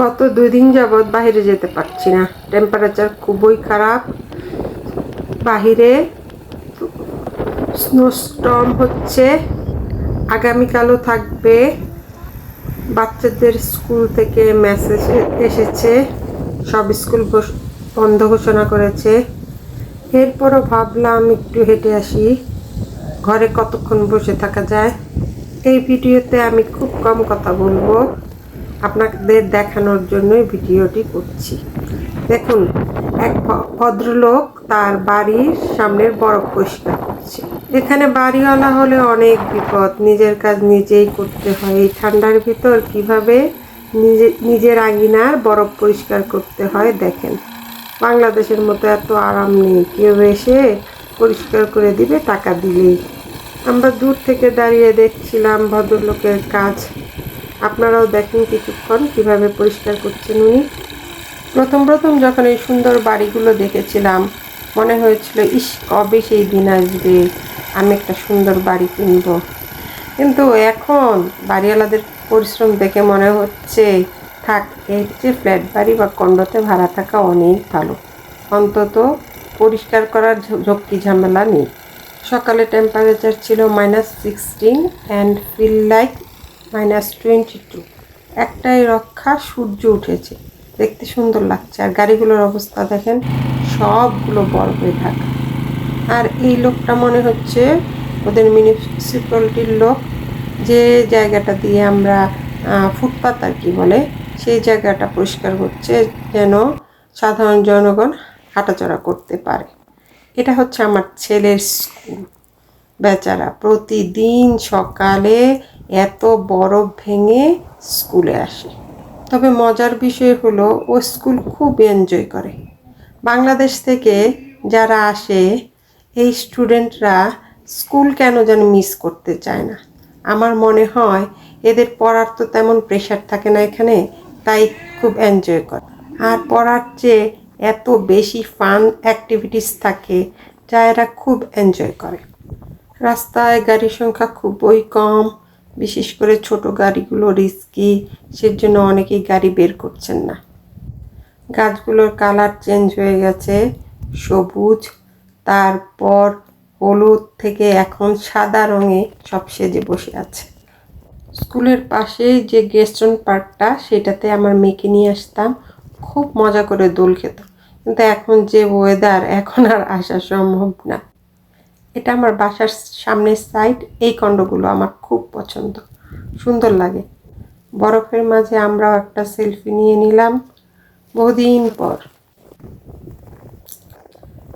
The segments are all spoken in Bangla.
গত দুই দিন যাবৎ বাইরে যেতে পারছি না। টেম্পারেচার খুবই খারাপ। বাহিরে স্নোস্টর্ম হচ্ছে। আগামীকালও থাকবে। বাচ্চাদের স্কুল থেকে মেসেজ এসেছে। সব স্কুল বন্ধ ঘোষণা করেছে। এরপরও ভাবলাম একটু হেঁটে আসি। ঘরে কতক্ষণ বসে থাকা যায়? এই ভিডিওতে আমি খুব কম কথা বলব। আপনাদের দেখানোর জন্যই ভিডিওটি করছি। দেখুন, এক ভদ্রলোক তার বাড়ির সামনের বরফ পরিষ্কার করছে। এখানে বাড়িওয়ালা হলে অনেক বিপদ, নিজের কাজ নিজেই করতে হয়। এই ঠান্ডার ভিতর কীভাবে নিজে, নিজের আঙিনার বরফ পরিষ্কার করতে হয় দেখেন। বাংলাদেশের মতো এত আরাম নেই, কেউ এসে পরিষ্কার করে দিবে, টাকা দিলেই। আমরা দূর থেকে দাঁড়িয়ে দেখছিলাম ভদ্রলোকের কাজ। আপনারাও দেখেন কিছুক্ষণ কীভাবে পরিষ্কার করছেন উনি। প্রথম প্রথম যখন এই সুন্দর বাড়িগুলো দেখেছিলাম, মনে হয়েছিল, ইস, কবে সেই দিন আসবে? আমি একটা সুন্দর বাড়ি কিনব। কিন্তু এখন বাড়িওয়ালাদের পরিশ্রম দেখে মনে হচ্ছে, থাক, এর চেয়ে ফ্ল্যাট বাড়ি বা কন্ডোতে ভাড়া থাকা অনেক ভালো। অন্তত পরিষ্কার করার ঝক্কি ঝামেলা নেই। সকালে টেম্পারেচার ছিল minus sixteen and feel like minus twenty two একটাই রক্ষা, সূর্য উঠেছে। দেখতে সুন্দর লাগছে। আর গাড়িগুলোর অবস্থা দেখেন, সবগুলো বরফে ঢাকা আর এই লোকটা মনে হচ্ছে ওদের মিউনিসিপ্যালিটির লোক। যে জায়গাটা দিয়ে আমরা ফুটপাত আর কি বলে, সেই জায়গাটা পরিষ্কার করছে, যেন সাধারণ জনগণ হাঁটাচলা করতে পারে। এটা হচ্ছে আমার ছেলের স্কুল। বেচারা প্রতিদিন সকালে এত বরফ ভেঙে স্কুলে আসে। তবে মজার বিষয় হলো, ও স্কুল খুব এনজয় করে। বাংলাদেশ থেকে যারা আসে, এই স্টুডেন্টরা স্কুল কেন যেন মিস করতে চায় না? আমার মনে হয় এদের পড়ার তো তেমন প্রেশার থাকে না এখানে, তাই খুব এনজয় করে। আর পড়ার চেয়ে এত বেশি ফান অ্যাক্টিভিটিস থাকে যা এরা খুব এনজয় করে। রাস্তায় গাড়ির সংখ্যা খুবই কম বিশেষ করে ছোট গাড়িগুলো রিস্কি সেজন্য অনেকেই গাড়ি বের করছেন না। গাছগুলোর কালার চেঞ্জ হয়ে গেছে, সবুজ, তারপর হলুদ থেকে এখন সাদা রঙে সব সেজে বসে আছে। স্কুলের পাশেই যে গেস্টন পার্কটা সেটাতে আমার মেয়েকে নিয়ে আসতাম। খুব মজা করে দোল খেতাম কিন্তু এখন যে ওয়েদার এখন আর আসা সম্ভব না। এটা আমার বাসার সামনের সাইড এই কন্ডগুলো আমার খুব পছন্দ। সুন্দর লাগে। বরফের মাঝে আমরাও একটা সেলফি নিয়ে নিলাম, বহুদিন পর।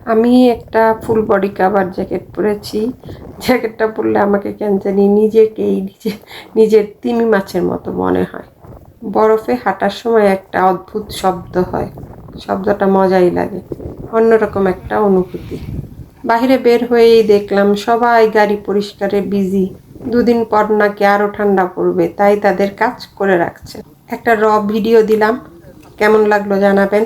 আমি একটা ফুল বডি কাভার জ্যাকেট পরেছি। জ্যাকেটটা পরলে আমাকে কেন জানি নিজেকেই নিজে, নিজের তিমি মাছের মতো মনে হয়। বরফে হাঁটার সময় একটা অদ্ভুত শব্দ হয়। শব্দটা মজাই লাগে। অন্যরকম একটা অনুভূতি। বাইরে বের হয়েই দেখলাম সবাই গাড়ি পরিষ্কারে বিজি দুদিন পর নাকি আরও ঠান্ডা পড়বে, তাই তাদের কাজ করে রাখছে। একটা র ভিডিও দিলাম। কেমন লাগল জানাবেন?